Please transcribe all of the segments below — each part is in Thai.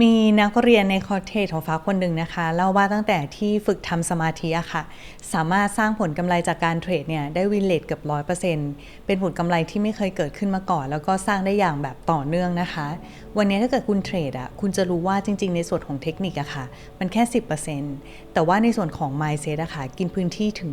มีนักเรียนในคอร์สเทรดของฟ้าคนหนึ่งนะคะเล่าว่าตั้งแต่ที่ฝึกทำสมาธิอะค่ะ สามารถสร้างผลกำไรจากการเทรดเนี่ยได้วินเลทเกือบร้อยเปอร์เซ็นต์เป็นผลกำไรที่ไม่เคยเกิดขึ้นมาก่อน แล้วก็สร้างได้อย่างแบบต่อเนื่องนะคะ วันนี้ถ้าเกิดคุณเทรดอะคุณจะรู้ว่าจริง ๆ ในส่วนของเทคนิคอะค่ะ มันแค่ 10%แต่ว่าในส่วนของ mindset อะค่ะกินพื้นที่ถึง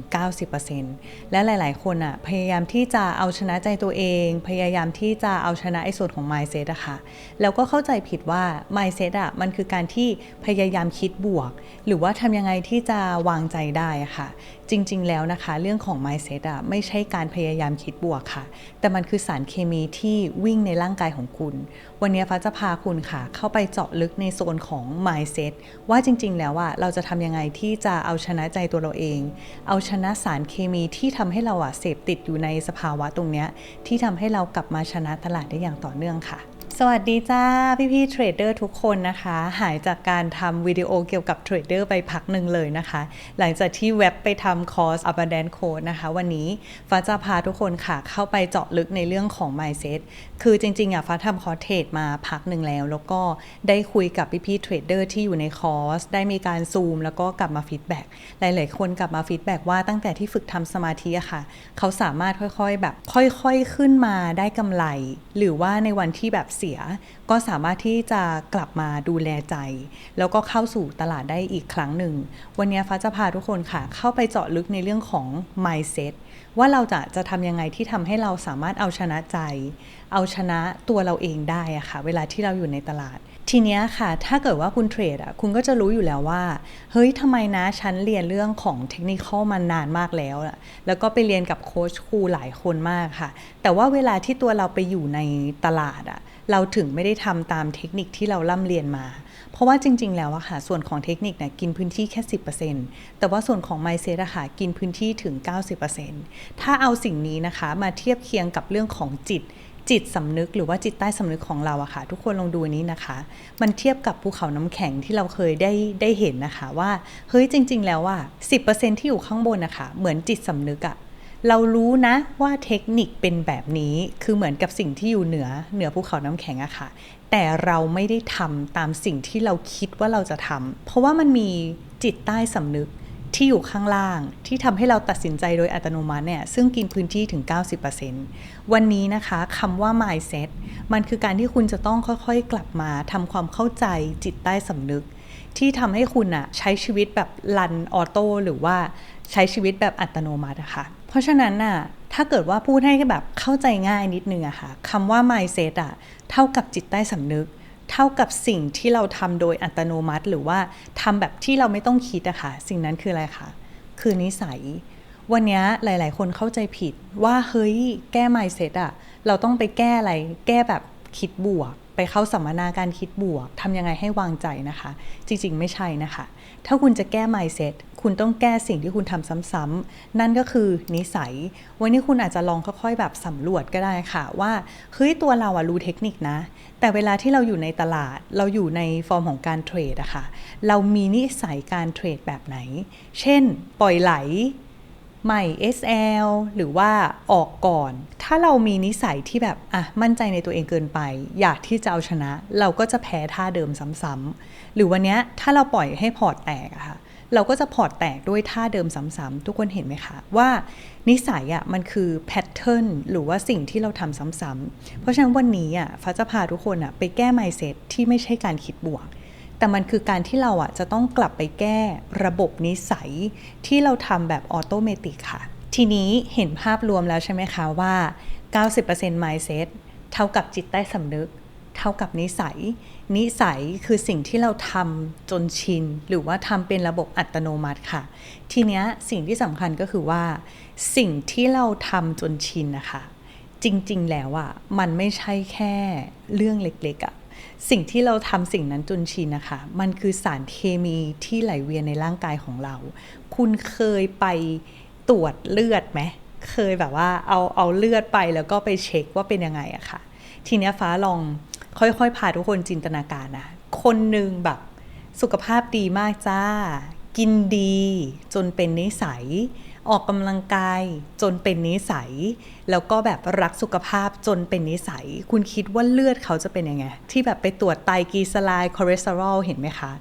90%และหลาย ๆ คนอะพยายามที่จะเอาชนะใจตัวเอง พยายามที่จะเอาชนะไอ้ส่วนของ mindset อะค่ะ แล้วก็เข้าใจผิดว่า mindset อะมันคือการที่พยายามคิดบวก หรือว่าทำยังไงที่จะวางใจได้อะค่ะ จริง ๆ แล้วนะคะ เรื่องของ mindset อะไม่ใช่การพยายามคิดบวกค่ะ แต่มันคือสารเคมีที่วิ่งในร่างกายของคุณ วันนี้ฟ้าจะพาคุณค่ะ เข้าไปเจาะลึกในโซนของ mindset ว่าจริง ๆ แล้วอะเราจะทำยังไงที่จะเอาชนะใจตัวเราเอง เอาชนะสารเคมีที่ทำให้เราอะเสพติดอยู่ในสภาวะตรงเนี้ยที่ทำให้เรากลับมาชนะตลาดได้อย่างต่อเนื่องค่ะ สวัสดีจ้าพี่พี่เทรดเดอร์ทุกคนนะคะ หายจากการทำวิดีโอเกี่ยวกับเทรดเดอร์ไปพักหนึ่งเลยนะคะ หลังจากที่เว็บไปทำคอร์ส Abundant Code นะคะ วันนี้ฟ้าจะพาทุกคนค่ะเข้าไปเจาะลึกในเรื่องของ mindset คือจริงๆอะฟ้าทำคอร์สเทรดมาพักหนึ่งแล้ว แล้วก็ได้คุยกับพี่ๆเทรดเดอร์ที่อยู่ในคอร์ส ได้มีการซูม แล้วก็กลับมาฟีดแบ็กหลายๆคนกลับมาฟีดแบ็กว่าตั้งแต่ที่ฝึกทำสมาธิอะค่ะ เขาสามารถค่อยๆแบบค่อยๆขึ้นมาได้กำไร หรือว่าในวันที่แบบเสีย ก็สามารถที่จะกลับมาดูแลใจ แล้วก็เข้าสู่ตลาดได้อีกครั้งหนึ่ง วันนี้ฟ้าจะพาทุกคนค่ะ เข้าไปเจาะลึกในเรื่องของ mindset ว่าเราจะจะทำยังไงที่ทำให้เราสามารถเอาชนะใจ เอาชนะตัวเราเองได้อะค่ะ เวลาที่เราอยู่ในตลาด ทีเนี้ยค่ะ ถ้าเกิดว่าคุณเทรดอะคุณก็จะรู้อยู่แล้วว่า เฮ้ยทำไมนะฉันเรียนเรื่องของเทคนิคมานานมากแล้วอะแล้วก็ไปเรียนกับโค้ชครูหลายคนมากค่ะ แต่ว่าเวลาที่ตัวเราไปอยู่ในตลาดอะเราถึงไม่ได้ทำตามเทคนิคที่เราล่ำเรียนมา เพราะว่าจริง ๆ แล้วอะค่ะส่วนของเทคนิคเนี่ยกินพื้นที่แค่ 10%แต่ว่าส่วนของ mindset อะค่ะกินพื้นที่ถึง 90%ถ้าเอาสิ่งนี้นะคะมาเทียบเคียงกับเรื่องของจิตจิตสำนึกหรือว่าจิตใต้สำนึกของเราอะค่ะ ทุกคนลองดูนี้นะคะ มันเทียบกับภูเขาน้ำแข็งที่เราเคยได้ได้เห็นนะคะว่าเฮ้ยจริง ๆ แล้วอะ10%ที่อยู่ข้างบนนะคะเหมือนจิตสำนึกอะเรารู้นะว่าเทคนิคเป็นแบบนี้คือเหมือนกับสิ่งที่อยู่เหนือเหนือภูเขาน้ำแข็งอะค่ะ แต่เราไม่ได้ทำตามสิ่งที่เราคิดว่าเราจะทำเพราะว่ามันมีจิตใต้สำนึกที่อยู่ข้างล่างที่ทำให้เราตัดสินใจโดยอัตโนมัติเนี่ยซึ่งกินพื้นที่ถึง 90%วันนี้นะคะคำว่า mindset มันคือการที่คุณจะต้องค่อยๆ กลับมาทำความเข้าใจจิตใต้สำนึก ที่ทำให้คุณอะใช้ชีวิตแบบรันออโต้หรือว่าใช้ชีวิตแบบอัตโนมัติอะค่ะ เพราะฉะนั้นน่ะถ้าเกิดว่าพูดให้แบบเข้าใจง่ายนิดนึงอะค่ะคำว่า mindset อะเท่ากับจิตใต้สำนึก เท่ากับสิ่งที่เราทำโดยอัตโนมัติ หรือว่าทำแบบที่เราไม่ต้องคิดอะค่ะ สิ่งนั้นคืออะไรคะคือนิสัย วันนี้หลาย ๆ คนเข้าใจผิดว่าเฮ้ยแก้ mindset อะเราต้องไปแก้อะไร แก้แบบคิดบวก ไปเข้าสัมมนาการคิดบวกทำยังไงให้วางใจนะคะ จริง ๆ ไม่ใช่นะคะ ถ้าคุณจะแก้ mindset คุณต้องแก้สิ่งที่คุณทำซ้ำๆนั่นก็คือนิสัย วันนี้คุณอาจจะลองค่อยๆ แบบสำรวจก็ได้ค่ะว่าเฮ้ยตัวเราอะรู้เทคนิคนะ แต่เวลาที่เราอยู่ในตลาด เราอยู่ในฟอร์มของการเทรดอะค่ะ เรามีนิสัยการเทรดแบบไหน เช่น ปล่อยไหลใหม่ SL หรือว่าออกก่อน ถ้าเรามีนิสัยที่แบบ อะ มั่นใจในตัวเองเกินไป อยากที่จะเอาชนะ เราก็จะแพ้ท่าเดิมซ้ำๆหรือวันนี้ถ้าเราปล่อยให้พอร์ตแตกอะค่ะ เราก็จะพอร์ตแตกด้วยท่าเดิมซ้ำๆทุกคนเห็นไหมคะว่านิสัยอะมันคือแพทเทิร์นหรือว่าสิ่งที่เราทำซ้ำๆเพราะฉะนั้นวันนี้อะฟ้าจะพาทุกคนอะไปแก้ mindset ที่ไม่ใช่การคิดบวก แต่มันคือการที่เราอะจะต้องกลับไปแก้ระบบนิสัยที่เราทำแบบออโตเมติกค่ะ ทีนี้เห็นภาพรวมแล้วใช่ไหมคะว่า 90% mindset เท่ากับจิตใต้สำนึก เท่ากับนิสัย นิสัยคือสิ่งที่เราทำจนชิน หรือว่าทำเป็นระบบอัตโนมัติค่ะ ทีเนี้ยสิ่งที่สำคัญก็คือว่า สิ่งที่เราทำจนชินนะคะจริง ๆ แล้วอะ่ะมันไม่ใช่แค่เรื่องเล็กๆอะ่ะสิ่งที่เราทำสิ่งนั้นจนชินนะคะ มันคือสารเคมีที่ไหลเวียนในร่างกายของเรา คุณเคยไปตรวจเลือดไหมเคยแบบว่าเอาเอาเลือดไปแล้วก็ไปเช็คว่าเป็นยังไงอะค่ะ ทีเนี้ยฟ้าลอง ค่อยๆ พาทุกคนจินตนาการนะ คนหนึ่งแบบสุขภาพดีมากจ้า กินดี จนเป็นนิสัย ออกกำลังกายจนเป็นนิสัย แล้วก็แบบรักสุขภาพจนเป็นนิสัย คุณคิดว่าเลือดเขาจะเป็นยังไง ที่แบบไปตรวจไตรกลีเซอไรด์คอเลสเตอรอลเห็นไหมคะ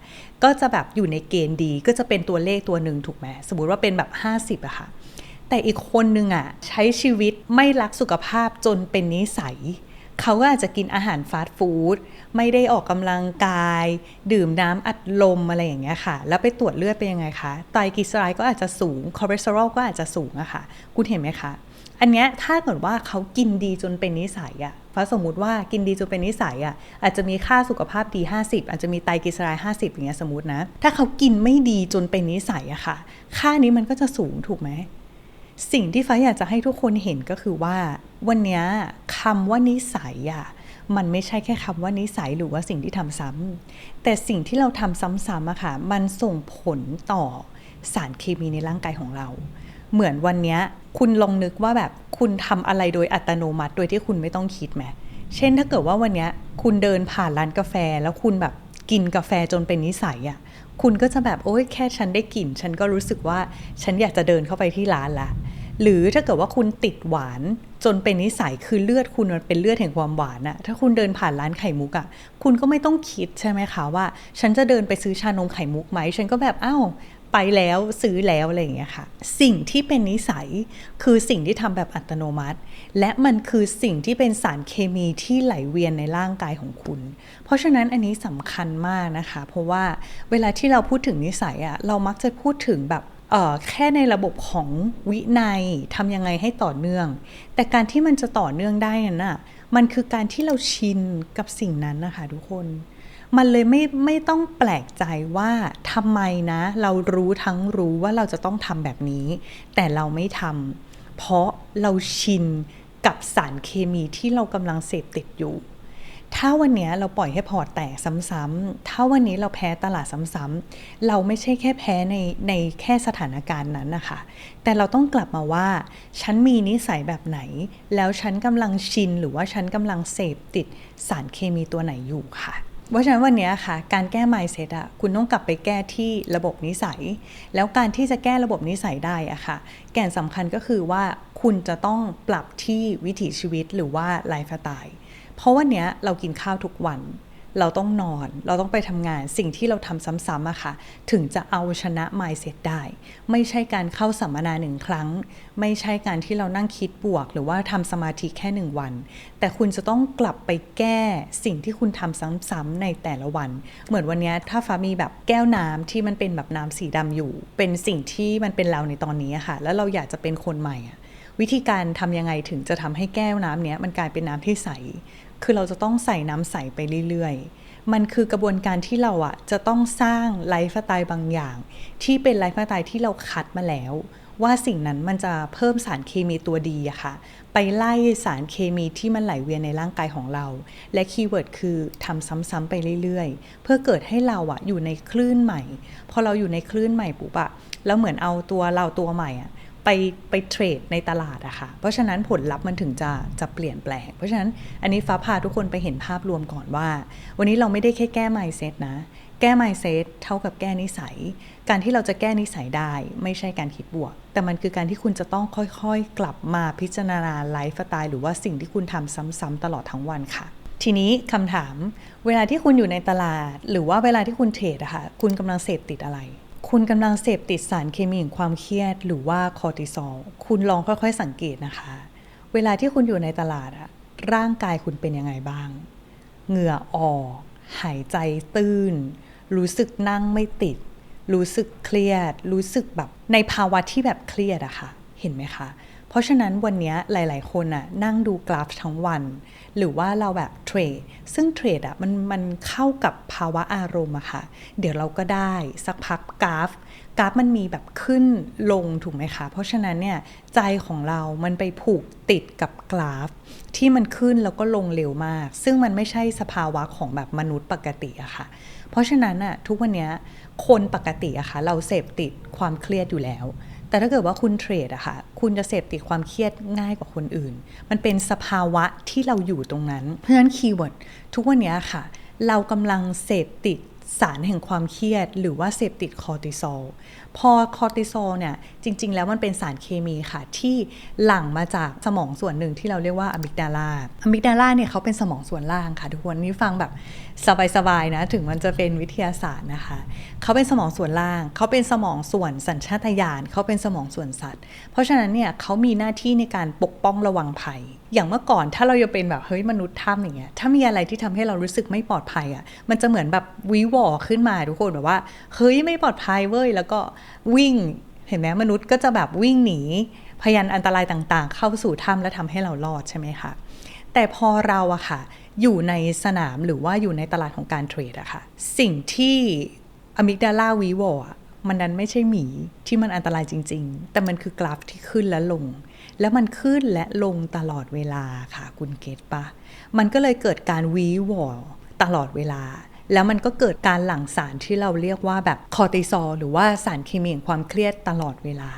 ก็จะแบบอยู่ในเกณฑ์ดีก็จะเป็นตัวเลขตัวหนึ่งถูกไหมสมมติว่าเป็นแบบ 50อะค่ะแต่อีกคนนึงอะใช้ชีวิตไม่รักสุขภาพจนเป็นนิสัย เขาก็อาจจะกินอาหารฟาสต์ฟู้ดไม่ได้ออกกำลังกาย ดื่มน้ำอัดลมอะไรอย่างเงี้ยค่ะ แล้วไปตรวจเลือดเป็นยังไงคะไตรกลีเซอไรด์ก็อาจจะสูงคอเลสเตอรอลก็อาจจะสูงอะค่ะ คุณเห็นไหมคะอันเนี้ยถ้าเกิดว่าเขากินดีจนเป็นนิสัยอะฟ้าสมมุติว่ากินดีจนเป็นนิสัยอะอาจจะมีค่าสุขภาพดี 50 อาจจะมีไตรกลีเซอไรด์50 อย่างเงี้ยสมมตินะ ถ้าเขากินไม่ดีจนเป็นนิสัยอะค่ะ ค่านี้มันก็จะสูงถูกไหม สิ่งที่ฟ้าอยากจะให้ทุกคนเห็นก็คือว่า วันนี้คำว่านิสัยอะมันไม่ใช่แค่คำว่านิสัยหรือว่าสิ่งที่ทำซ้ำแต่สิ่งที่เราทำซ้ำๆอะค่ะ มันส่งผลต่อสารเคมีในร่างกายของเรา เหมือนวันนี้คุณลองนึกว่าแบบคุณทำอะไรโดยอัตโนมัติโดยที่คุณไม่ต้องคิดไหมเช่นถ้าเกิดว่าวันนี้คุณเดินผ่านร้านกาแฟ แล้วคุณแบบกินกาแฟจนเป็นนิสัยอะคุณก็จะแบบโอ๊ยแค่ฉันได้กลิ่น ฉันก็รู้สึกว่าฉันอยากจะเดินเข้าไปที่ร้านละ หรือถ้าเกิดว่าคุณติดหวานจนเป็นนิสัยคือเลือดคุณมันเป็นเลือดแห่งความหวานอะถ้าคุณเดินผ่านร้านไข่มุกอะคุณก็ไม่ต้องคิดใช่ไหมคะว่า ฉันจะเดินไปซื้อชานมไข่มุกไหม ฉันก็แบบอ้าวไปแล้วซื้อแล้วอะไรอย่างเงี้ยค่ะ สิ่งที่เป็นนิสัยคือสิ่งที่ทำแบบอัตโนมัติ และมันคือสิ่งที่เป็นสารเคมีที่ไหลเวียนในร่างกายของคุณ เพราะฉะนั้นอันนี้สำคัญมากนะคะ เพราะว่าเวลาที่เราพูดถึงนิสัยอะเรามักจะพูดถึงแบบ แค่ในระบบของวินัยทำยังไงให้ต่อเนื่อง แต่การที่มันจะต่อเนื่องได้นั่นน่ะมันคือการที่เราชินกับสิ่งนั้นนะคะทุกคน มันเลยไม่ไม่ต้องแปลกใจว่าทำไมนะ เรารู้ทั้งรู้ว่าเราจะต้องทำแบบนี้ แต่เราไม่ทำเพราะเราชินกับสารเคมีที่เรากำลังเสพติดอยู่ ถ้าวันนี้เราปล่อยให้พอร์ตแตกซ้ำๆถ้าวันนี้เราแพ้ตลาดซ้ำๆเราไม่ใช่แค่แพ้ในในแค่สถานการณ์นั้นนะคะ แต่เราต้องกลับมาว่า ฉันมีนิสัยแบบไหน แล้วฉันกำลังชินหรือว่าฉันกำลังเสพติดสารเคมีตัวไหนอยู่ค่ะเพราะฉะนั้นวันนี้ค่ะ การแก้ mindset อะคุณต้องกลับไปแก้ที่ระบบนิสัย แล้วการที่จะแก้ระบบนิสัยได้อะค่ะ แก่นสำคัญก็คือว่าคุณจะต้องปรับที่วิถีชีวิตหรือว่าไลฟ์สไตล์ เพราะวันนี้เรากินข้าวทุกวัน เราต้องนอน เราต้องไปทำงานสิ่งที่เราทำซ้ำๆอะค่ะ ถึงจะเอาชนะ mindset ได้ ไม่ใช่การเข้าสัมมนาหนึ่งครั้ง ไม่ใช่การที่เรานั่งคิดบวก หรือว่าทำสมาธิแค่หนึ่งวัน แต่คุณจะต้องกลับไปแก้สิ่งที่คุณทำซ้ำๆในแต่ละวัน เหมือนวันนี้ถ้าฟ้ามีแบบแก้วน้ำที่มันเป็นแบบน้ำสีดำอยู่ เป็นสิ่งที่มันเป็นเราในตอนนี้อะค่ะ แล้วเราอยากจะเป็นคนใหม่อะวิธีการทำยังไงถึงจะทำให้แก้วน้ำเนี้ยมันกลายเป็นน้ำที่ใส คือเราจะต้องใส่น้ำใสไปเรื่อยๆ มันคือกระบวนการที่เราอะจะต้องสร้างไลฟ์สไตล์บางอย่าง ที่เป็นไลฟ์สไตล์ที่เราคัดมาแล้ว ว่าสิ่งนั้นมันจะเพิ่มสารเคมีตัวดีอะค่ะ ไปไล่สารเคมีที่มันไหลเวียนในร่างกายของเรา และคีย์เวิร์ดคือทำซ้ำๆไปเรื่อยๆ เพื่อเกิดให้เราอะอยู่ในคลื่นใหม่ พอเราอยู่ในคลื่นใหม่ปุ๊บอะแล้วเหมือนเอาตัวเราตัวใหม่อะ ไปไปเทรดในตลาดอะค่ะ เพราะฉะนั้นผลลัพธ์มันถึงจะจะเปลี่ยนแปลง เพราะฉะนั้นอันนี้ฟ้าพาทุกคนไปเห็นภาพรวมก่อนว่า วันนี้เราไม่ได้แค่แก้ mindset นะ แก้ mindset เท่ากับแก้นิสัย การที่เราจะแก้นิสัยได้ ไม่ใช่การคิดบวก แต่มันคือการที่คุณจะต้องค่อยๆ กลับมาพิจารณาไลฟ์สไตล์หรือว่าสิ่งที่คุณทำซ้ำๆตลอดทั้งวันค่ะทีนี้คำถาม เวลาที่คุณอยู่ในตลาด หรือว่าเวลาที่คุณเทรดอะค่ะคุณกำลังเสพติดอะไร คุณกำลังเสพติดสารเคมีของความเครียด หรือว่าคอร์ติซอลคุณลองค่อยๆสังเกตนะคะ เวลาที่คุณอยู่ในตลาดอะร่างกายคุณเป็นยังไงบ้าง เหงื่อออก หายใจตื้น รู้สึกนั่งไม่ติด รู้สึกเครียด รู้สึกแบบในภาวะที่แบบเครียดอะค่ะ เห็นไหมคะ เพราะฉะนั้นวันนี้หลาย ๆ คนอะนั่งดูกราฟทั้งวัน หรือว่าเราแบบเทรด ซึ่งเทรดอะมันมันเข้ากับภาวะอารมณ์อะค่ะ เดี๋ยวเราก็ได้สักพักกราฟ กราฟมันมีแบบขึ้นลงถูกไหมคะ เพราะฉะนั้นเนี่ยใจของเรา มันไปผูกติดกับกราฟ ที่มันขึ้นแล้วก็ลงเร็วมาก ซึ่งมันไม่ใช่สภาวะของแบบมนุษย์ปกติอะค่ะ เพราะฉะนั้นอะทุกวันนี้คนปกติอะค่ะเราเสพติดความเครียดอยู่แล้ว แต่ถ้าเกิดว่าคุณเทรดอะค่ะ คุณจะเสพติดความเครียดง่ายกว่าคนอื่น มันเป็นสภาวะที่เราอยู่ตรงนั้น เพราะฉะนั้นคีย์เวิร์ดทุกวันนี้ค่ะ เรากำลังเสพติด สารแห่งความเครียด หรือว่าเสพติดคอร์ติซอล พอคอร์ติซอลเนี่ยจริง ๆ แล้วมันเป็นสารเคมีค่ะ ที่หลั่งมาจากสมองส่วนหนึ่งที่เราเรียกว่าอะมิกดาลาอะมิกดาลาเนี่ยเขาเป็นสมองส่วนล่างค่ะ ทุกคนนี่ฟังแบบสบายๆนะถึงมันจะเป็นวิทยาศาสตร์นะคะ เขาเป็นสมองส่วนล่าง เขาเป็นสมองส่วนสัญชาตญาณเขาเป็นสมองส่วนสัตว์ เพราะฉะนั้นเนี่ยเขามีหน้าที่ในการปกป้องระวังภัย อย่างเมื่อก่อนถ้าเราจะเป็นแบบเฮ้ยมนุษย์ถ้ำอย่างเงี้ยถ้ามีอะไรที่ทำให้เรารู้สึกไม่ปลอดภัยอะ่ะมันจะเหมือนแบบวิวอขึ้นมาทุกคนแบบว่าเฮ้ยไม่ปลอดภัยเว้ยแล้วก็วิ่งเห็นไหมมนุษย์ก็จะแบบวิ่งหนีพยันอันตรายต่างๆ เข้าสู่ถ้ำและทำให้เรารอดใช่ไหมคะแต่พอเราอะค่ะ อยู่ในสนามหรือว่าอยู่ในตลาดของการเทรดอะค่ะ สิ่งที่อะมิกดาลาวีวอะมันนั้นไม่ใช่หมีที่มันอันตรายจริง ๆ แต่มันคือกราฟที่ขึ้นและลง แล้วมันขึ้นและลงตลอดเวลาค่ะคุณเกตปะ มันก็เลยเกิดการวีวอลตลอดเวลา แล้วมันก็เกิดการหลั่งสารที่เราเรียกว่าแบบคอร์ติซอลหรือว่าสารเคมีแห่งความเครียดตลอดเวลา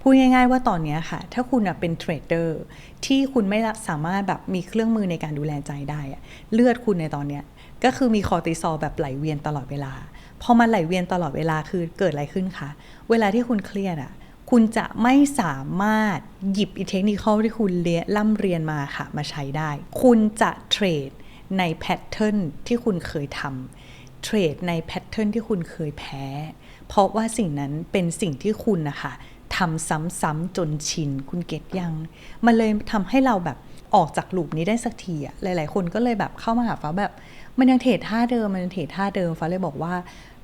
พูดง่ายๆว่าตอนนี้ค่ะ ถ้าคุณเป็นเทรดเดอร์ที่คุณไม่สามารถแบบมีเครื่องมือในการดูแลใจได้ เลือดคุณในตอนนี้ก็คือมีคอร์ติซอลแบบไหลเวียนตลอดเวลาพอมันไหลเวียนตลอดเวลาคือเกิดอะไรขึ้นคะ เวลาที่คุณเครียดอะ คุณจะไม่สามารถหยิบอีเทคนิคที่คุณเรียนล่ำเรียนมาค่ะ มาใช้ได้ คุณจะเทรดในแพทเทิร์นที่คุณเคยทำเทรดในแพทเทิร์นที่คุณเคยแพ้ เพราะว่าสิ่งนั้นเป็นสิ่งที่คุณนะคะทำซ้ำๆจนชิน คุณเก็ตยัง มันเลยทำให้เราแบบออกจากลูปนี้ได้สักทีอะหลาย ๆ คนก็เลยแบบเข้ามาหาฟ้าแบบ มันยังเทรดท่าเดิม มันยังเทรดท่าเดิมฟ้าเลยบอกว่า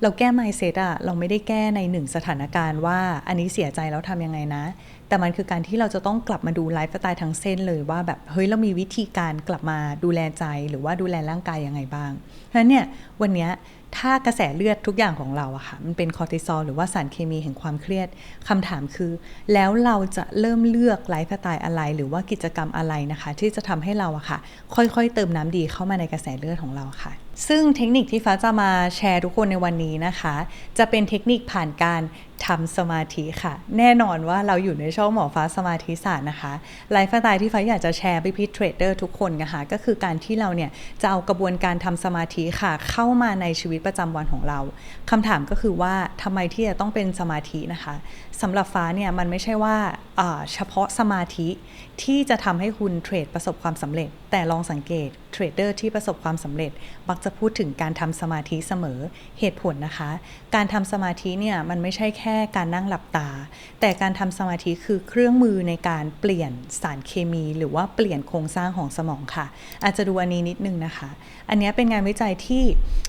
เราแก้ไมเซตอะเราไม่ได้แก้ในหนึ่งสถานการณ์ว่า อันนี้เสียใจแล้วทำยังไงนะ แต่มันคือการที่เราจะต้องกลับมาดูไลฟ์สไตล์ทั้งเส้นเลยว่าแบบเฮ้ยเรามีวิธีการกลับมาดูแลใจหรือว่าดูแลร่างกายยังไงบ้างเพราะฉะนั้นเนี่ยวันนี้ถ้ากระแสเลือดทุกอย่างของเราอะค่ะมันเป็นคอร์ติซอลหรือว่าสารเคมีแห่งความเครียดคำถามคือ แล้วเราจะเริ่มเลือกไลฟ์สไตล์อะไร หรือว่ากิจกรรมอะไรนะคะ ที่จะทำให้เราอะค่ะ ค่อยๆ เติมน้ำดีเข้ามาในกระแสเลือดของเราค่ะซึ่งเทคนิคที่ฟ้าจะมาแชร์ทุกคนในวันนี้นะคะ จะเป็นเทคนิคผ่านการทำสมาธิค่ะ แน่นอนว่าเราอยู่ในช่องหมอฟ้าสมาธิศาสตร์นะคะไลฟ์สไตล์ที่ฟ้าอยากจะแชร์ไปพี่เทรดเดอร์ทุกคนนะคะก็คือการที่เราเนี่ยจะเอากระบวนการทำสมาธิค่ะ เข้ามาในชีวิตประจำวันของเราคำถามก็คือว่าทำไมที่จะต้องเป็นสมาธินะคะสำหรับฟ้าเนี่ยมันไม่ใช่ว่าเฉพาะสมาธิที่จะทำให้คุณเทรดประสบความสำเร็จ แต่ลองสังเกตเทรดเดอร์ที่ประสบความสำเร็จ มักจะพูดถึงการทำสมาธิเสมอเหตุผลนะคะ การทำสมาธิเนี่ยมันไม่ใช่แค่การนั่งหลับตา แต่การทำสมาธิคือเครื่องมือในการเปลี่ยนสารเคมี หรือว่าเปลี่ยนโครงสร้างของสมองค่ะ อาจจะดูอันนี้นิดนึงนะคะ อันนี้เป็นงานวิจัยที่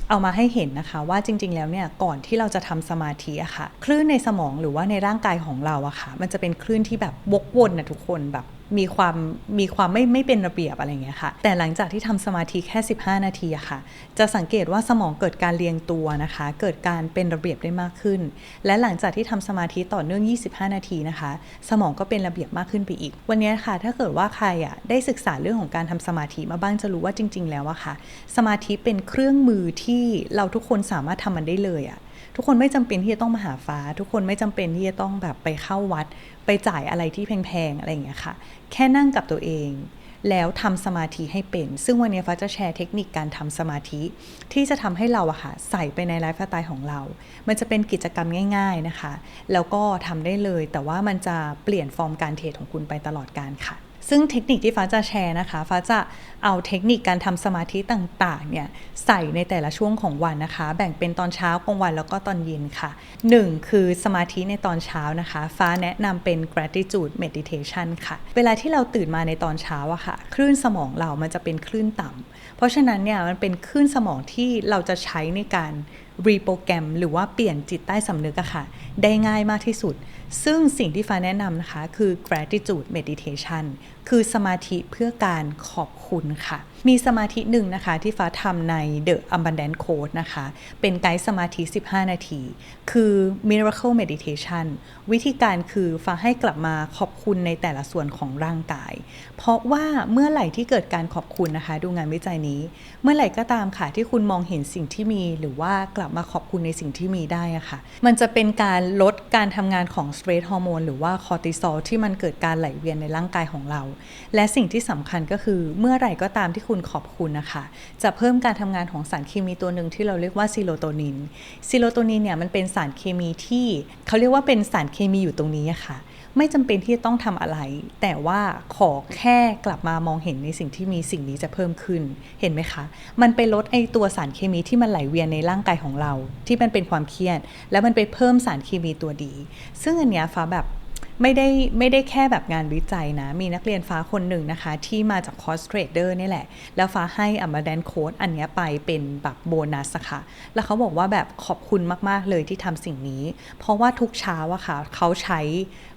เอามาให้เห็นนะคะ ว่าจริง ๆ แล้วเนี่ยก่อนที่เราจะทำสมาธิอะค่ะ คลื่นในสมองหรือว่าในร่างกายของเราอะค่ะ มันจะเป็นคลื่นที่แบบวกวนนะทุกคนแบบ มีความมีความไม่ไม่เป็นระเบียบอะไรเงี้ยค่ะ แต่หลังจากที่ทำสมาธิแค่ 15 นาทีอะค่ะ จะสังเกตว่าสมองเกิดการเรียงตัวนะคะ เกิดการเป็นระเบียบได้มากขึ้น และหลังจากที่ทำสมาธิต่อเนื่อง 25 นาทีนะคะ สมองก็เป็นระเบียบมากขึ้นไปอีก วันนี้ค่ะ ถ้าเกิดว่าใครอะได้ศึกษาเรื่องของการทำสมาธิมาบ้างจะรู้ว่าจริง ๆ แล้วอะค่ะ สมาธิเป็นเครื่องมือที่เราทุกคนสามารถทำมันได้เลยอะทุกคนไม่จำเป็นที่จะต้องมาหาฟ้า ทุกคนไม่จำเป็นที่จะต้องแบบไปเข้าวัด ไปจ่ายอะไรที่แพงๆอะไรอย่างเงี้ยค่ะ แค่นั่งกับตัวเอง แล้วทำสมาธิให้เป็น ซึ่งวันนี้ฟ้าจะแชร์เทคนิคการทำสมาธิ ที่จะทำให้เราอะค่ะใส่ไปในไลฟ์สไตล์ของเรา มันจะเป็นกิจกรรมง่าย ๆนะคะ แล้วก็ทำได้เลย แต่ว่ามันจะเปลี่ยนฟอร์มการเทรดของคุณไปตลอดการค่ะ ซึ่งเทคนิคที่ฟ้าจะแชร์นะคะ ฟ้าจะเอาเทคนิคการทำสมาธิต่างๆเนี่ยใส่ในแต่ละช่วงของวันนะคะ แบ่งเป็นตอนเช้ากลางวันแล้วก็ตอนเย็นค่ะ 1. คือสมาธิในตอนเช้านะคะ ฟ้าแนะนำเป็น gratitude meditation ค่ะ เวลาที่เราตื่นมาในตอนเช้าอะค่ะ คลื่นสมองเรามันจะเป็นคลื่นต่ำเพราะฉะนั้นเนี่ยมันเป็นคลื่นสมองที่เราจะใช้ในการ รีโปรแกรมหรือว่าเปลี่ยนจิตใต้สำนึกอะค่ะ ได้ง่ายมากที่สุด ซึ่งสิ่งที่ฟ้าแนะนำนะคะ คือ gratitude meditation คือสมาธิเพื่อการขอบคุณค่ะ มีสมาธิหนึ่งนะคะ ที่ฟ้าทำใน The Abundant Code นะคะ เป็นไกด์สมาธิ 15 นาที คือ Miracle Meditation วิธีการคือฟ้าให้กลับมาขอบคุณในแต่ละส่วนของร่างกาย เพราะว่าเมื่อไหร่ที่เกิดการขอบคุณนะคะ ดูงานวิจัยนี้ เมื่อไหร่ก็ตามค่ะที่คุณมองเห็นสิ่งที่มีหรือว่ากลับมาขอบคุณในสิ่งที่มีได้อะค่ะ มันจะเป็นการลดการทำงานของสเตรสฮอร์โมนหรือว่าคอร์ติซอลที่มันเกิดการไหลเวียนในร่างกายของเรา และสิ่งที่สำคัญก็คือเมื่อไหร่ก็ตามที่คุณขอบคุณนะคะ จะเพิ่มการทำงานของสารเคมีตัวหนึ่งที่เราเรียกว่าซีโรโทนินซีโรโทนินเนี่ยมันเป็นสารเคมีที่เขาเรียกว่าเป็นสารเคมีอยู่ตรงนี้อะค่ะ ไม่จำเป็นที่จะต้องทำอะไร แต่ว่าขอแค่กลับมามองเห็นในสิ่งที่มีสิ่งนี้จะเพิ่มขึ้นเห็นไหมคะ มันไปลดไอตัวสารเคมีที่มันไหลเวียนในร่างกายของเรา ที่มันเป็นความเครียด แล้วมันไปเพิ่มสารเคมีตัวดี ซึ่งอันเนี้ยฟ้าแบบ ไม่ได้ไม่ได้แค่แบบงานวิจัยนะ มีนักเรียนฟ้าคนหนึ่งนะคะ ที่มาจากคอร์สเทรดเดอร์นี่แหละ แล้วฟ้าให้อัมบาแดนโค้ดอันนี้ไปเป็นแบบโบนัสค่ะ แล้วเขาบอกว่าแบบขอบคุณมาก ๆ เลยที่ทำสิ่งนี้ เพราะว่าทุกเช้าอะค่ะ เขาใช้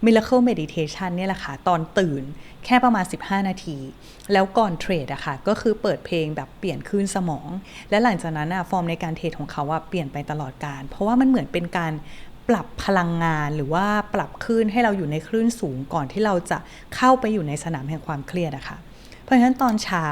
Miracle Meditation เนี่ยแหละค่ะ ตอนตื่นแค่ประมาณ 15 นาที แล้วก่อนเทรดอะค่ะ ก็คือเปิดเพลงแบบเปลี่ยนคลื่นสมอง และหลังจากนั้นอะฟอร์มในการเทรดของเขาอะเปลี่ยนไปตลอดการ เพราะว่ามันเหมือนเป็นการ ปรับพลังงานหรือว่าปรับคลื่นให้เราอยู่ในคลื่นสูงก่อนที่เราจะเข้าไปอยู่ในสนามแห่งความเครียดอะค่ะ เพราะฉะนั้นตอนเช้า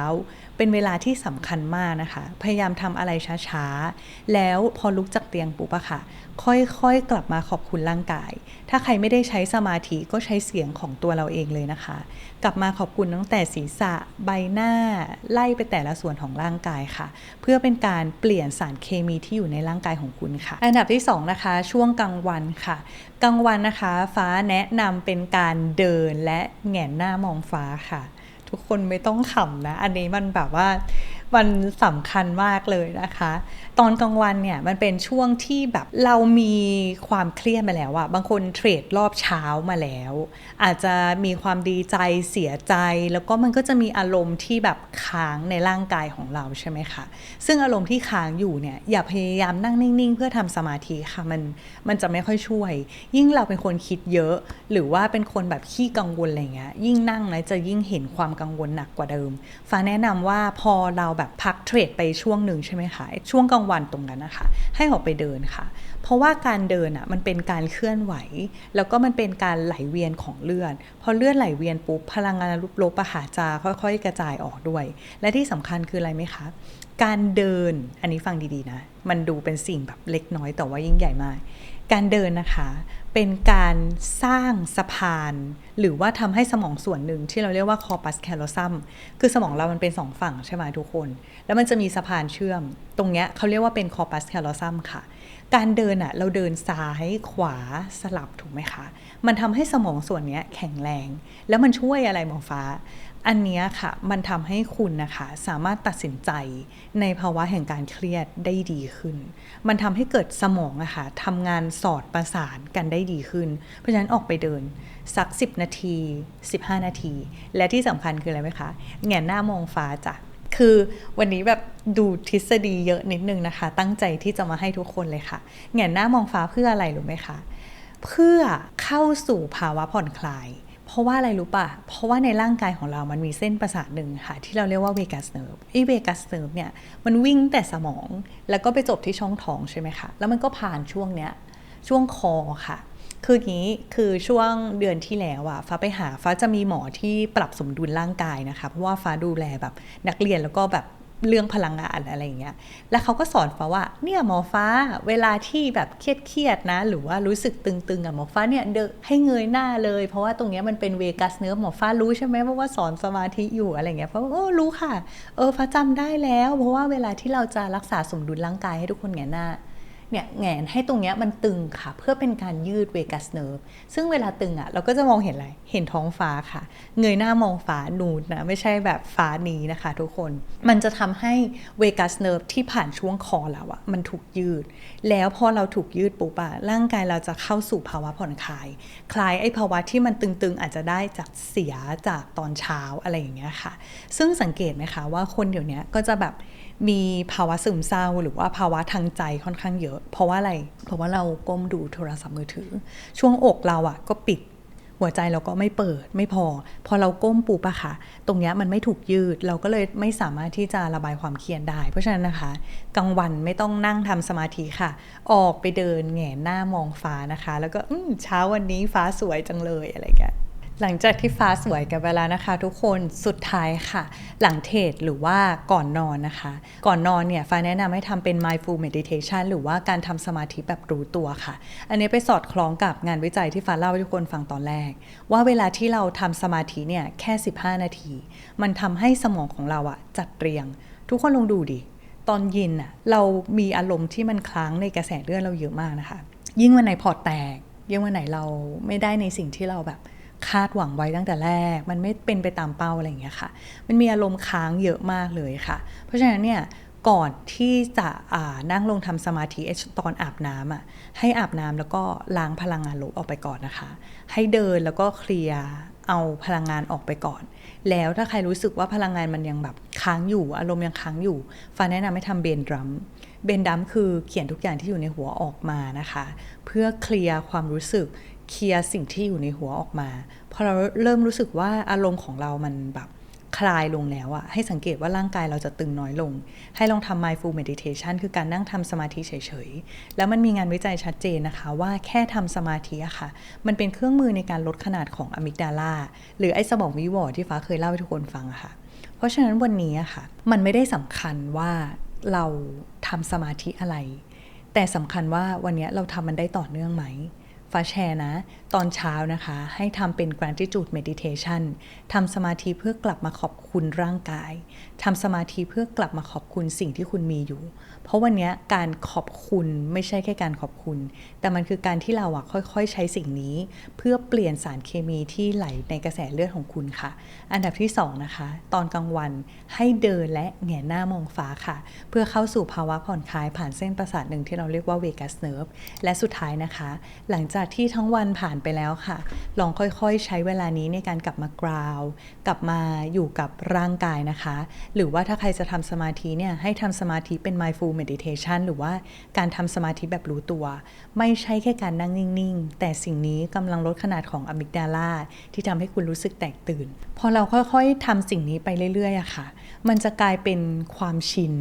เป็นเวลาที่สำคัญมากนะคะ พยายามทำอะไรช้าๆ แล้วพอลุกจากเตียงปุ๊บอะค่ะ ค่อยๆ กลับมาขอบคุณร่างกาย ถ้าใครไม่ได้ใช้สมาธิก็ใช้เสียงของตัวเราเองเลยนะคะ กลับมาขอบคุณตั้งแต่ศีรษะใบหน้า ไล่ไปแต่ละส่วนของร่างกายค่ะ เพื่อเป็นการเปลี่ยนสารเคมีที่อยู่ในร่างกายของคุณค่ะ อันดับที่สองนะคะ ช่วงกลางวันค่ะ กลางวันนะคะ ฟ้าแนะนำเป็นการเดินและแหงนหน้ามองฟ้าค่ะ ทุกคนไม่ต้องขำนะ อันนี้มันแบบว่ามันสำคัญมากเลยนะคะ ตอนกลางวันเนี่ยมันเป็นช่วงที่แบบเรามีความเครียดมาแล้วอะบางคนเทรดรอบเช้ามาแล้ว อาจจะมีความดีใจเสียใจ แล้วก็มันก็จะมีอารมณ์ที่แบบค้างในร่างกายของเราใช่ไหมคะซึ่งอารมณ์ที่ค้างอยู่เนี่ยอย่าพยายามนั่งนิ่งๆ เพื่อทำสมาธิค่ะมันมันจะไม่ค่อยช่วย ยิ่งเราเป็นคนคิดเยอะ หรือว่าเป็นคนแบบขี้กังวลอะไรเงี้ยยิ่งนั่งแล้วจะยิ่งเห็นความกังวลหนักกว่าเดิมฟ้าแนะนำว่าพอเราแบบพักเทรดไปช่วงหนึ่งใช่ไหมคะช่วงกลางวันตรงนั้นนะคะ ให้ออกไปเดินค่ะ เพราะว่าการเดินอะมันเป็นการเคลื่อนไหว แล้วก็มันเป็นการไหลเวียนของเลือดพอเลือดไหลเวียนปุ๊บพลังงานลบๆอะค่ะจะค่อย ๆ กระจายออกด้วย และที่สำคัญคืออะไรไหมคะ การเดินอันนี้ฟังดีๆนะ มันดูเป็นสิ่งแบบเล็กน้อยแต่ว่ายิ่งใหญ่มาก การเดินนะคะ เป็นการสร้างสะพาน หรือว่าทำให้สมองส่วนหนึ่งที่เราเรียกว่า corpus callosum คือสมองเรามันเป็นสองฝั่งใช่ไหมทุกคน แล้วมันจะมีสะพานเชื่อม ตรงเนี้ยเขาเรียกว่าเป็น corpus callosum ค่ะ การเดินอะเราเดินซ้ายขวาสลับถูกไหมคะ มันทำให้สมองส่วนเนี้ยแข็งแรง แล้วมันช่วยอะไรหมอฟ้า อันนี้ค่ะมันทำให้คุณนะคะสามารถตัดสินใจในภาวะแห่งการเครียดได้ดีขึ้น มันทำให้เกิดสมองอะค่ะทำงานสอดประสานกันได้ดีขึ้น เพราะฉะนั้นออกไปเดินสัก 10 นาที 15 นาที และที่สำคัญคืออะไรไหมคะแงนหน้ามองฟ้าจ้ะคือวันนี้แบบดูทฤษฎีเยอะนิดนึงนะคะ ตั้งใจที่จะมาให้ทุกคนเลยค่ะแงนหน้ามองฟ้าเพื่ออะไรรู้ไหมคะ เพื่อเข้าสู่ภาวะผ่อนคลาย ราะว่าอะไรรู้ป่ะ เพราะว่าในร่างกายของเรามันมีเส้นประสาทหนึ่งค่ะ ที่เราเรียกว่าเวกัสเนิร์ฟไอเวกัสเนิร์ฟเนี่ยมันวิ่งแต่สมองแล้วก็ไปจบที่ช่องท้องใช่ไหมคะแล้วมันก็ผ่านช่วงเนี้ยช่วงคอค่ะ คืออย่างนี้คือช่วงเดือนที่แล้วอะฟ้าไปหาฟ้าจะมีหมอที่ปรับสมดุลร่างกายนะคะ เพราะว่าฟ้าดูแลแบบนักเรียนแล้วก็แบบ เรื่องพลังงานอะไรอย่างเงี้ย แล้วเขาก็สอนฟ้าว่า เนี่ยหมอฟ้าเวลาที่แบบเครียดๆนะ หรือว่ารู้สึกตึงๆอะหมอฟ้าเนี่ยเดให้เงยหน้าเลย เพราะว่าตรงเนี้ยมันเป็นเวกัสเนื้อหมอฟ้ารู้ใช่ไหมเพราะว่าสอนสมาธิอยู่อะไรเงี้ยฟ้าโอ้รู้ค่ะ เออฟ้าจำได้แล้ว เพราะว่าเวลาที่เราจะรักษาสมดุลร่างกายให้ทุกคนเงหน้า เนี่ยแงนให้ตรงเนี้ยมันตึงค่ะ เพื่อเป็นการยืดเวกัสเนิร์ฟซึ่งเวลาตึงอะ่ะเราก็จะมองเห็นอะไร เห็นท้องฟ้าค่ะ เงยหน้ามองฟ้านูนนะ ไม่ใช่แบบฟ้านี้นะคะทุกคน มันจะทำให้เวกัสเนิร์ฟที่ผ่านช่วงคอเราอะ่ะมันถูกยืด แล้วพอเราถูกยืดปุ๊บอะร่างกายเราจะเข้าสู่ภาวะผ่อนคลาย คลายไอ้ภาวะที่มันตึงๆอาจจะได้จากเสียจากตอนเช้าอะไรอย่างเงี้ยค่ะ ซึ่งสังเกตไหมคะว่าคนเดี๋ยวนี้ก็จะแบบ มีภาวะซึมเศร้าหรือว่าภาวะทางใจค่อนข้างเยอะ เพราะว่าอะไร เพราะว่าเราก้มดูโทรศัพท์มือถือ ช่วงอกเราอะก็ปิดหัวใจเราก็ไม่เปิดไม่พอ พอเราก้มปูปะค่ะ ตรงนี้มันไม่ถูกยืด เราก็เลยไม่สามารถที่จะระบายความเครียดได้ เพราะฉะนั้นนะคะกลางวันไม่ต้องนั่งทำสมาธิค่ะ ออกไปเดินแหงนหน้ามองฟ้านะคะ แล้วก็เช้าวันนี้ฟ้าสวยจังเลยอะไรแก หลังจากที่ฟ้าสวยกันไปแล้วนะคะ ทุกคนสุดท้ายค่ะ หลังเทรดหรือว่าก่อนนอนนะคะ ก่อนนอนเนี่ยฟ้าแนะนำให้ทำเป็น mindful meditation หรือว่าการทำสมาธิแบบรู้ตัวค่ะ อันนี้ไปสอดคล้องกับงานวิจัยที่ฟ้าเล่าให้ทุกคนฟังตอนแรก ว่าเวลาที่เราทำสมาธิเนี่ยแค่ 15 นาที มันทำให้สมองของเราอะจัดเรียง ทุกคนลองดูดิตอนเย็นอะเรามีอารมณ์ที่มันคล้างในกระแสเลือดเราเยอะมากนะคะ ยิ่งวันไหนพอร์แตกยิ่งวันไหนเราไม่ได้ในสิ่งที่เราแบบ คาดหวังไว้ตั้งแต่แรก มันไม่เป็นไปตามเป้าอะไรอย่างเงี้ยค่ะ มันมีอารมณ์ค้างเยอะมากเลยค่ะ เพราะฉะนั้นเนี่ยก่อนที่จะนั่งลงทำสมาธิตอนอาบน้ำอะให้อาบน้ำแล้วก็ล้างพลังงานลบออกไปก่อนนะคะ ให้เดินแล้วก็เคลียร์เอาพลังงานออกไปก่อน แล้วถ้าใครรู้สึกว่าพลังงานมันยังแบบค้างอยู่ อารมณ์ยังค้างอยู่ฟ้าแนะนำให้ทำเบนดรัมเบนดัมคือเขียนทุกอย่างที่อยู่ในหัวออกมานะคะ เพื่อเคลียร์ความรู้สึก เคลียร์สิ่งที่อยู่ในหัวออกมาพอเราเริ่มรู้สึกว่าอารมณ์ของเรามันแบบคลายลงแล้วอะให้สังเกตว่าร่างกายเราจะตึงน้อยลง ให้ลองทำ mindful meditation คือการนั่งทำสมาธิเฉยๆ แล้วมันมีงานวิจัยชัดเจนนะคะ ว่าแค่ทำสมาธิอะค่ะ มันเป็นเครื่องมือในการลดขนาดของอะมิกดาลาหรือไอ้สมองวิวอร์ที่ฟ้าเคยเล่าให้ทุกคนฟังอะค่ะ เพราะฉะนั้นวันนี้อะค่ะ มันไม่ได้สำคัญว่าเราทำสมาธิอะไร แต่สำคัญว่าวันนี้เราทำมันได้ต่อเนื่องไหม ฟ้าแชร์นะ ตอนเช้านะคะ ให้ทำเป็น gratitude meditation ทำสมาธิเพื่อกลับมาขอบคุณร่างกายทำสมาธิเพื่อกลับมาขอบคุณสิ่งที่คุณมีอยู่ เพราะวันนี้การขอบคุณไม่ใช่แค่การขอบคุณ แต่มันคือการที่เราอะค่อยๆ ใช้สิ่งนี้ เพื่อเปลี่ยนสารเคมีที่ไหลในกระแสเลือดของคุณค่ะ อันดับที่2นะคะตอนกลางวันให้เดินและแหงหน้ามองฟ้าค่ะ เพื่อเข้าสู่ภาวะผ่อนคลายผ่านเส้นประสาทหนึ่งที่เราเรียกว่าเวกัสเนิร์ฟและสุดท้ายนะคะ หลังจากที่ทั้งวันผ่านไปแล้วค่ะ ลองค่อยๆ ใช้เวลานี้ในการกลับมากราวกลับมาอยู่กับร่างกายนะคะ หรือว่าถ้าใครจะทำสมาธิเนี่ยให้ทำสมาธิเป็น mindful meditation หรือว่าการทำสมาธิแบบรู้ตัว ไม่ใช่แค่การนั่งนิ่ง ๆ แต่สิ่งนี้กำลังลดขนาดของอะมิกดาลาที่ทำให้คุณรู้สึกแตกตื่น พอเราค่อยๆทำสิ่งนี้ไปเรื่อยๆอะค่ะ มันจะกลายเป็นความชิน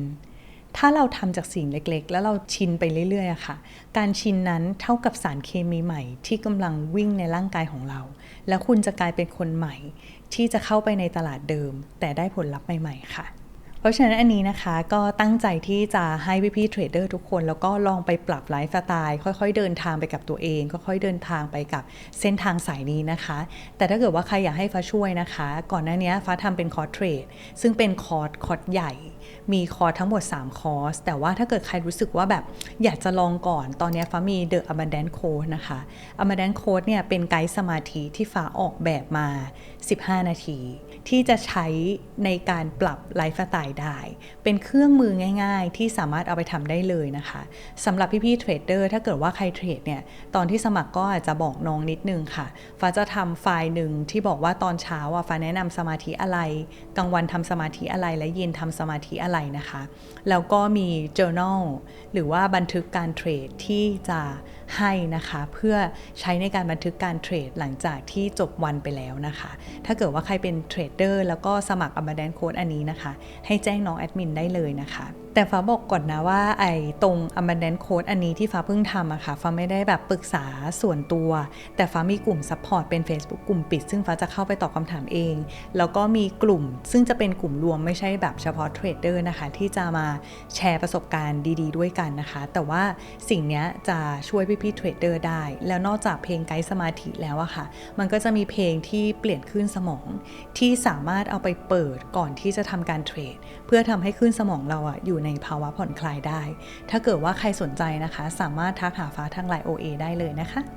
ถ้าเราทำจากสิ่งเล็กๆ แล้วเราชินไปเรื่อยๆอะค่ะ การชินนั้นเท่ากับสารเคมีใหม่ ที่กำลังวิ่งในร่างกายของเรา แล้วคุณจะกลายเป็นคนใหม่ ที่จะเข้าไปในตลาดเดิม แต่ได้ผลลัพธ์ใหม่ๆค่ะ เพราะฉะนั้นอันนี้นะคะก็ตั้งใจที่จะให้พี่ๆเทรดเดอร์ทุกคน แล้วก็ลองไปปรับไลฟ์สไตล์ค่อยๆ เดินทางไปกับตัวเอง ค่อยๆเดินทางไปกับเส้นทางสายนี้นะคะ แต่ถ้าเกิดว่าใครอยากให้ฟ้าช่วยนะคะ ก่อนหน้านี้ฟ้าทำเป็นคอร์สเทรดซึ่งเป็นคอร์สคอร์สใหญ่ มีคอร์สทั้งหมด 3 คอร์ส แต่ว่าถ้าเกิดใครรู้สึกว่าแบบอยากจะลองก่อนตอนนี้ฟ้ามี The Abundant Code นะคะ Abundant Code เนี่ยเป็นไกด์สมาธิที่ฟ้าออกแบบมา 15 นาที ที่จะใช้ในการปรับไลฟ์สไตล์ได้ เป็นเครื่องมือง่าย ๆ ที่สามารถเอาไปทำได้เลยนะคะสำหรับพี่ๆเทรดเดอร์ถ้าเกิดว่าใครเทรดเนี่ยตอนที่สมัครก็อาจจะบอกน้องนิดนึงค่ะ ฟ้าจะทำไฟล์หนึ่งที่บอกว่าตอนเช้าอะฟ้าแนะนำสมาธิอะไรกลางวันทำสมาธิอะไรและเย็นทำสมาธิอะไรนะคะ แล้วก็มี journal หรือว่าบันทึกการเทรดที่จะ ให้นะคะ เพื่อใช้ในการบันทึกการเทรดหลังจากที่จบวันไปแล้วนะคะ ถ้าเกิดว่าใครเป็นเทรดเดอร์แล้วก็สมัคร Abundant Code อันนี้นะคะ ให้แจ้งน้องแอดมินได้เลยนะคะแต่ฟ้าบอกก่อนนะว่าไอ้ตรง Abundant Code อันนี้ที่ฟ้าเพิ่งทำอะค่ะฟ้าไม่ได้แบบปรึกษาส่วนตัว แต่ฟ้ามีกลุ่ม Support เป็น Facebook กลุ่มปิด ซึ่งฟ้าจะเข้าไปตอบคำถามเอง แล้วก็มีกลุ่ม ซึ่งจะเป็นกลุ่มรวมไม่ใช่แบบเฉพาะเทรดเดอร์นะคะ ที่จะมาแชร์ประสบการณ์ดี ๆ ด้วยกันนะคะ แต่ว่าสิ่งนี้จะช่วยพี่ Happy Trader ได้ แล้วนอกจากเพลงไกด์สมาธิแล้วอะค่ะ มันก็จะมีเพลงที่เปลี่ยนคลื่นสมอง ที่สามารถเอาไปเปิดก่อนที่จะทำการเทรด เพื่อทำให้คลื่นสมองเราอะอยู่ในภาวะผ่อนคลายได้ ถ้าเกิดว่าใครสนใจนะคะ สามารถทักหาฟ้าทางไลน์ OA ได้เลยนะคะ